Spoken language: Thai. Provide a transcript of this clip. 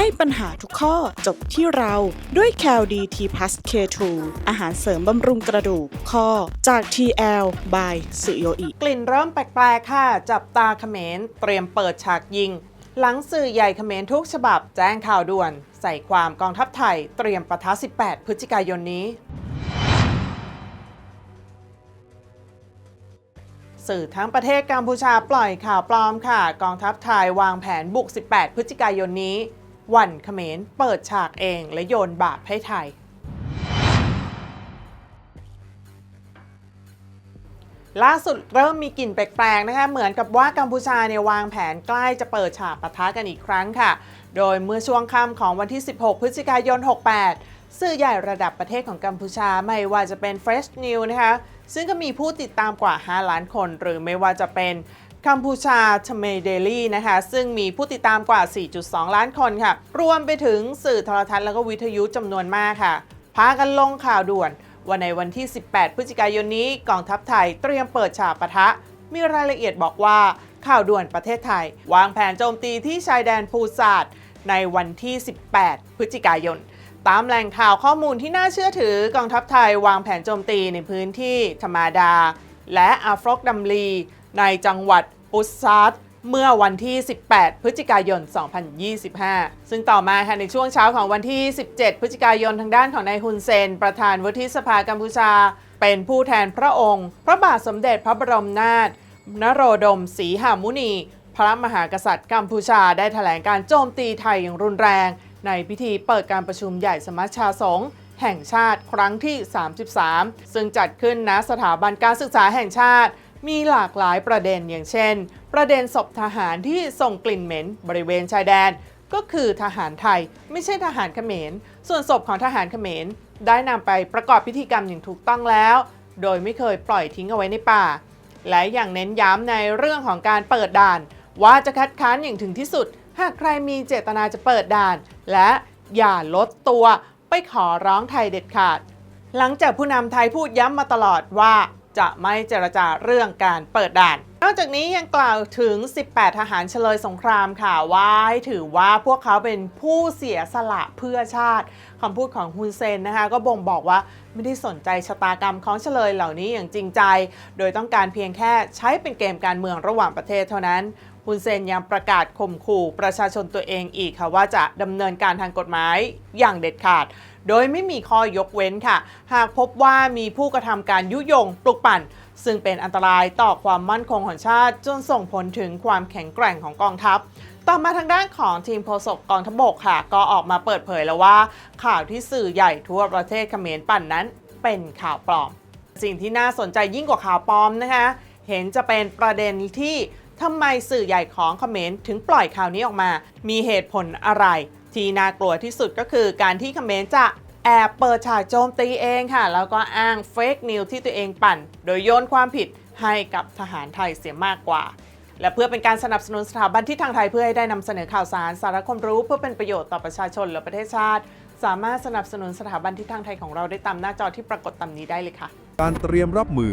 ให้ปัญหาทุกข้อจบที่เราด้วย c a l d t p l u s K2 อาหารเสริมบำรุงกระดูกข้อจาก TL by สุโยอิกลิ่นเริ่มแปลกๆค่ะ จับตาเขมรเตรียมเปิดฉากยิง หลังสื่อใหญ่เขมรทุกฉบับแจ้งข่าวด่วน ใส่ความกองทัพไทยเตรียมปะทะ 18 พฤศจิกายนนี้สื่อทั้งประเทศกัมพูชาปล่อยข่าวปลอมค่ะ กองทัพไทยวางแผนบุก 18 พฤศจิกายนนี้ วันเขมรเปิดฉากเองและโยนบาปให้ไทย ล่าสุดเริ่มมีกลิ่นแปลกๆนะคะ เหมือนกับว่ากัมพูชาเนี่ยวางแผนใกล้จะเปิดฉากปะทะกันอีกครั้งค่ะ โดยเมื่อช่วงค่ำของวันที่ 16 พฤศจิกายน 68 สื่อใหญ่ระดับประเทศของกัมพูชาไม่ว่าจะเป็น Fresh News นะคะ ซึ่งก็มีผู้ติดตามกว่า 5 ล้านคน หรือไม่ว่าจะเป็น กัมพูชาทเมเดลี่นะคะ ซึ่งมีผู้ติดตามกว่า 4.2 ล้านคนค่ะ รวมไปถึงสื่อโทรทัศน์แล้วก็วิทยุจำนวนมากค่ะ พากันลงข่าวด่วนว่าในวันที่ 18 พฤศจิกายนนี้กองทัพไทยเตรียมเปิดฉากปะทะ มีรายละเอียดบอกว่าข่าวด่วนประเทศไทย วางแผนโจมตีที่ชายแดนภูซาดในวันที่ 18 พฤศจิกายน ตามแหล่งข่าวข้อมูลที่น่าเชื่อถือกองทัพไทยวางแผนโจมตีในพื้นที่ธรรมาดา และอาฟรอกดัมลี ในจังหวัดปุซาดเมื่อวันที่ 18 พฤศจิกายน 2025 ซึ่งต่อมาค่ะในช่วงเช้าของวันที่ 17 พฤศจิกายนทางด้านของนายฮุนเซน ประธานวุฒิสภากัมพูชา เป็นผู้แทนพระองค์ พระบาทสมเด็จพระบรมนาถนโรดมศรีหามุนี พระมหากษัตริย์กัมพูชาได้แถลงการโจมตีไทยอย่างรุนแรง ในพิธีเปิดการประชุมใหญ่สมัชชาสงฆ์แห่งชาติครั้งที่ 33 ซึ่งจัดขึ้นณสถาบันการศึกษาแห่งชาติ มีหลากหลายประเด็นอย่างเช่น ประเด็นศพทหารที่ส่งกลิ่นเหม็นบริเวณชายแดน ก็คือทหารไทย ไม่ใช่ทหารเขมร ส่วนศพของทหารเขมร ได้นำไปประกอบพิธีกรรมอย่างถูกต้องแล้ว โดยไม่เคยปล่อยทิ้งเอาไว้ในป่า และอย่างเน้นย้ำในเรื่องของการเปิดด่าน ว่าจะคัดค้านอย่างถึงที่สุด หากใครมีเจตนาจะเปิดด่าน และอย่าลดตัวไปขอร้องไทยเด็ดขาด หลังจากผู้นำไทยพูดย้ำมาตลอดว่า จะไม่เจรจาเรื่องการเปิดด่าน นอกจากนี้ยังกล่าวถึง 18 ทหารเฉลยสงครามค่ะว่าให้ถือว่าพวกเขาเป็นผู้เสียสละเพื่อชาติคำพูดของฮุนเซนนะคะ ก็บ่งบอกว่าไม่ได้สนใจชะตากรรมของเฉลยเหล่านี้อย่างจริงใจ โดยต้องการเพียงแค่ใช้เป็นเกมการเมืองระหว่างประเทศเท่านั้นฮุนเซนยังประกาศข่มขู่ประชาชนตัวเองอีกค่ะว่าจะดำเนินการทางกฎหมายอย่างเด็ดขาด โดยไม่มีข้อยกเว้นค่ะ หากพบว่ามีผู้กระทำการยุยงปลุกปั่น ซึ่งเป็นอันตรายต่อความมั่นคงของชาติ จนส่งผลถึงความแข็งแกร่งของกองทัพต่อมาทางด้านของทีมโฆษกกองทัพบกค่ะ ก็ออกมาเปิดเผยแล้วว่า ข่าวที่สื่อใหญ่ทั่วประเทศเขมรปั่นนั้นเป็นข่าวปลอม สิ่งที่น่าสนใจยิ่งกว่าข่าวปลอมนะคะ เห็นจะเป็นประเด็นที่ทำไมสื่อใหญ่ของเขมรถึงปล่อยข่าวนี้ออกมา มีเหตุผลอะไร ที่น่ากลัวที่สุดก็คือการที่เขมรจะแอบเปิดฉากโจมตีเองค่ะ แล้วก็อ้างเฟกนิวที่ตัวเองปั่น โดยโยนความผิดให้กับทหารไทยเสียมากกว่า และเพื่อเป็นการสนับสนุนสถาบันที่ทางไทยเพื่อให้ได้นำเสนอข่าวสารสาระความรู้เพื่อเป็นประโยชน์ต่อประชาชนและประเทศชาติ สามารถสนับสนุนสถาบันที่ทางไทยของเราได้ตามหน้าจอที่ปรากฏตามนี้ได้เลยค่ะ การเตรียมรับมือ